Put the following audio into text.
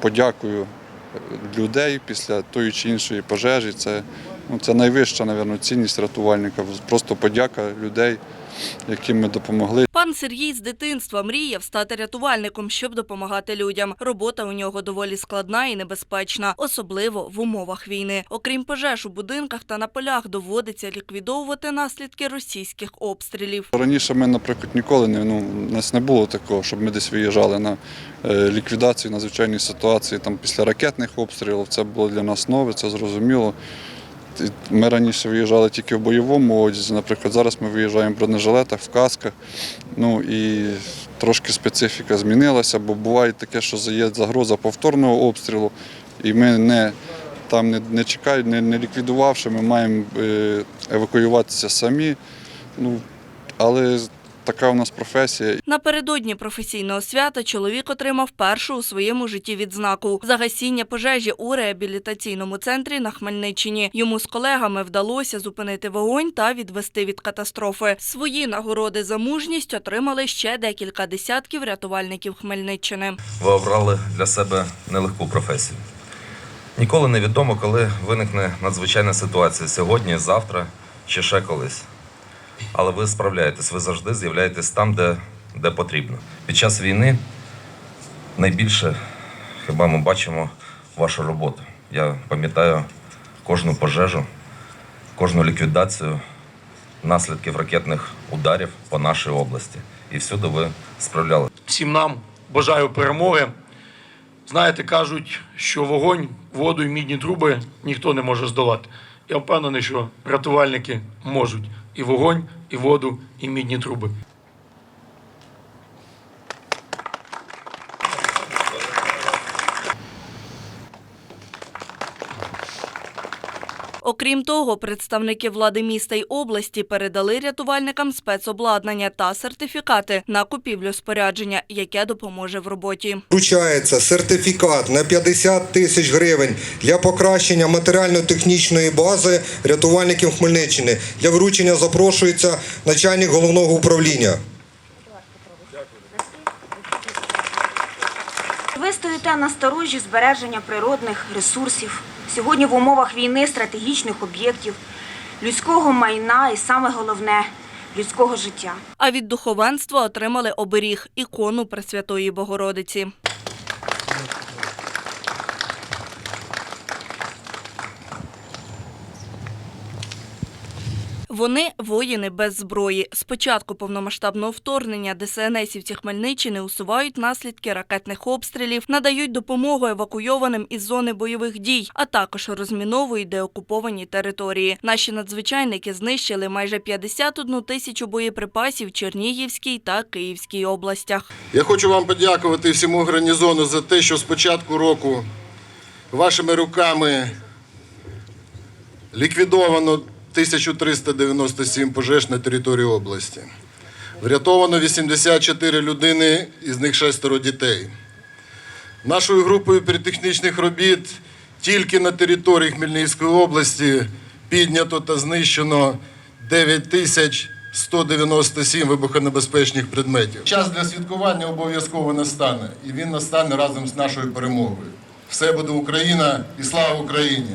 подякою людей після тої чи іншої пожежі. Це, ну, це найвища, мабуть, цінність рятувальника. Просто подяка людей, яким ми допомогли. Пан Сергій з дитинства мріяв стати рятувальником, щоб допомагати людям. Робота у нього доволі складна і небезпечна, особливо в умовах війни. Окрім пожеж у будинках та на полях доводиться ліквідовувати наслідки російських обстрілів. Раніше ми, наприклад, ніколи не ну, нас не було такого, щоб ми десь виїжджали на е, ліквідацію надзвичайної ситуації там, після ракетних обстрілів. Це було для нас нове, це зрозуміло. Ми раніше виїжджали тільки в бойовому одязі. Наприклад, зараз ми виїжджаємо в бронежилетах, в касках. Ну і трошки специфіка змінилася, бо буває таке, що є загроза повторного обстрілу, і ми не там не, не чекають, не, не ліквідувавши, ми маємо е, евакуюватися самі. Ну, але така у нас професія. Напередодні професійного свята чоловік отримав першу у своєму житті відзнаку за гасіння пожежі у реабілітаційному центрі на Хмельниччині. Йому з колегами вдалося зупинити вогонь та відвести від катастрофи. Свої нагороди за мужність отримали ще декілька десятків рятувальників Хмельниччини. ви обрали для себе нелегку професію. Ніколи не відомо, коли виникне надзвичайна ситуація сьогодні, завтра чи ще колись. Але ви справляєтесь, ви завжди з'являєтесь там, де, де потрібно. Під час війни найбільше хіба ми бачимо вашу роботу. Я пам'ятаю кожну пожежу, кожну ліквідацію наслідків ракетних ударів по нашій області. І всюди ви справляли. всім нам бажаю перемоги. Знаєте, кажуть, що вогонь, воду і мідні труби ніхто не може здолати. Я впевнений, що рятувальники можуть і вогонь, і воду, і мідні труби. Окрім того, представники влади міста й області передали рятувальникам спецобладнання та сертифікати на купівлю спорядження, яке допоможе в роботі. Вручається сертифікат на 50 тисяч гривень для покращення матеріально-технічної бази рятувальників Хмельниччини. Для вручення запрошується начальник головного управління. Ви стоїте на сторожі збереження природних ресурсів. Сьогодні в умовах війни стратегічних об'єктів, людського майна і саме головне людського життя. А від духовенства отримали оберіг ікону Пресвятої Богородиці. Вони воїни без зброї. З початку повномасштабного вторгнення ДСНСівці Хмельниччини усувають наслідки ракетних обстрілів, надають допомогу евакуйованим із зони бойових дій, а також розміновують деокуповані території. Наші надзвичайники знищили майже 51 тисячу боєприпасів в Чернігівській та Київській областях. Я хочу вам подякувати всьому гарнізону за те, що з початку року вашими руками ліквідовано 1397 пожеж на території області. Врятовано 84 людини, із них шестеро дітей. Нашою групою піротехнічних робіт тільки на території Хмельницької області піднято та знищено 9197 вибухонебезпечних предметів. Час для святкування обов'язково настане, і він настане разом з нашою перемогою. Все буде Україна і слава Україні!